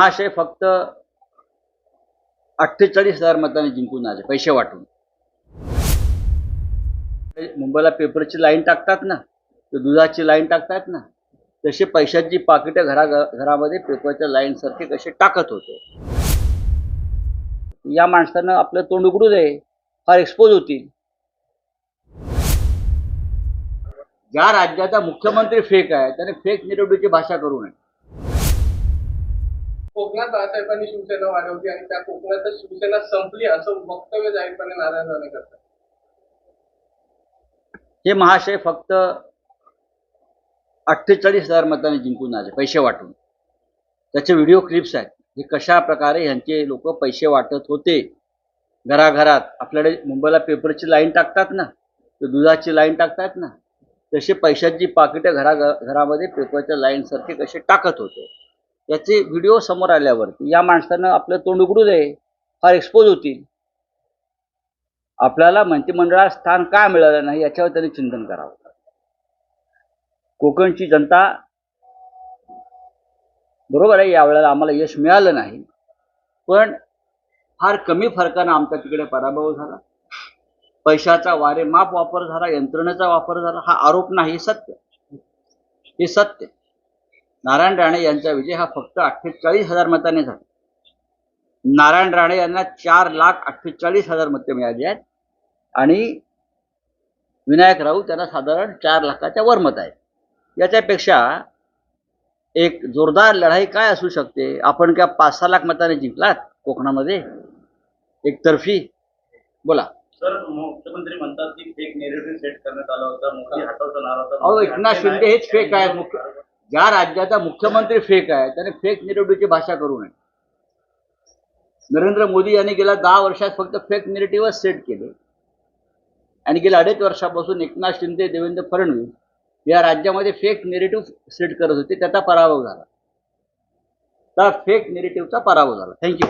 महाशय फक्त अठ्ठेचाळीस हजार मतांनी जिंकून आले पैसे वाटून. मुंबईला पेपरची लाईन टाकतात ना तर दुधाची लाईन टाकतात ना तसे पैशाची पाकिटं घरा घरामध्ये पेपरच्या लाईन सारखे कसे टाकत होते. या माणसानं आपलं तोंड उघडू दे फार एक्सपोज होतील. ज्या राज्याचा मुख्यमंत्री फेक आहे त्याने फेक निरोडीची भाषा करू नये. कोकणात बाळासाहेबांनी शिवसेना वाढवली आणि त्या कोकणातच शिवसेना संपली असं वक्तव्य जाहीरपणे नारायण राणे करतात. हे महाशय फक्त अठ्ठेचाळीस हजार मतांनी जिंकून आले पैसे वाटून. त्याचे व्हिडिओ क्लिप्स आहेत. हे कशा प्रकारे ह्यांचे लोक पैसे वाटत होते? घराघरात आपल्याकडे मुंबईला पेपरची लाईन टाकतात ना? तर दुधाची लाईन टाकतात ना? तसे पैशाची पाकिटं घरा घरामध्ये पेपरच्या लाईन सारखे कसे टाकत होते? याचे व्हिडिओ समोर आल्यावरती या माणसानं आपलं तोंड उघडू दे फार एक्सपोज होतील. आपल्याला मंत्रिमंडळात स्थान का मिळालं नाही याच्यावर त्यांनी चिंतन करावं. कोकणची जनता बरोबर आहे यावेळेला आम्हाला यश मिळालं नाही पण फार कमी फरकानं आमचा तिकडे पराभव झाला. पैशाचा वारे माप वापर झाला यंत्रणेचा वापर झाला हा आरोप नाही सत्य. हे सत्य. नारायण राणे यांचा विजय हा फक्त अठ्ठेचाळीस हजार मताने झाला. नारायण राणे यांना चार लाख अठ्ठेचाळीस हजार मतं मिळाली आहेत. आणि विनायक राऊत त्यांना साधारण चार लाखाच्या वर मत आहेत. याच्यापेक्षा एक जोरदार लढाई काय असू शकते? आपण क्या पाच सहा लाख मताने जिंकलात कोकणामध्ये? एकतर्फी बोला. सर मुख्यमंत्री म्हणतात की फेक नेरेटिव्ह सेट करण्यात आला होता मोदी हटवता नारा होता. एकनाथ शिंदे. हेच फेक आहे मुख्य ज्या राज्याचा मुख्यमंत्री फेक आहे त्याने फेक निरेटिव्हची भाषा करू नये. नरेंद्र मोदी यांनी गेल्या दहा वर्षात फक्त फेक निरेटिव्हच सेट केले. आणि गेल्या अडीच वर्षापासून एकनाथ शिंदे देवेंद्र फडणवीस या राज्यामध्ये फेक निरेटिव्ह सेट करत होते. त्याचा पराभव झाला. त्या फेक निरेटिव्हचा पराभव झाला. थँक्यू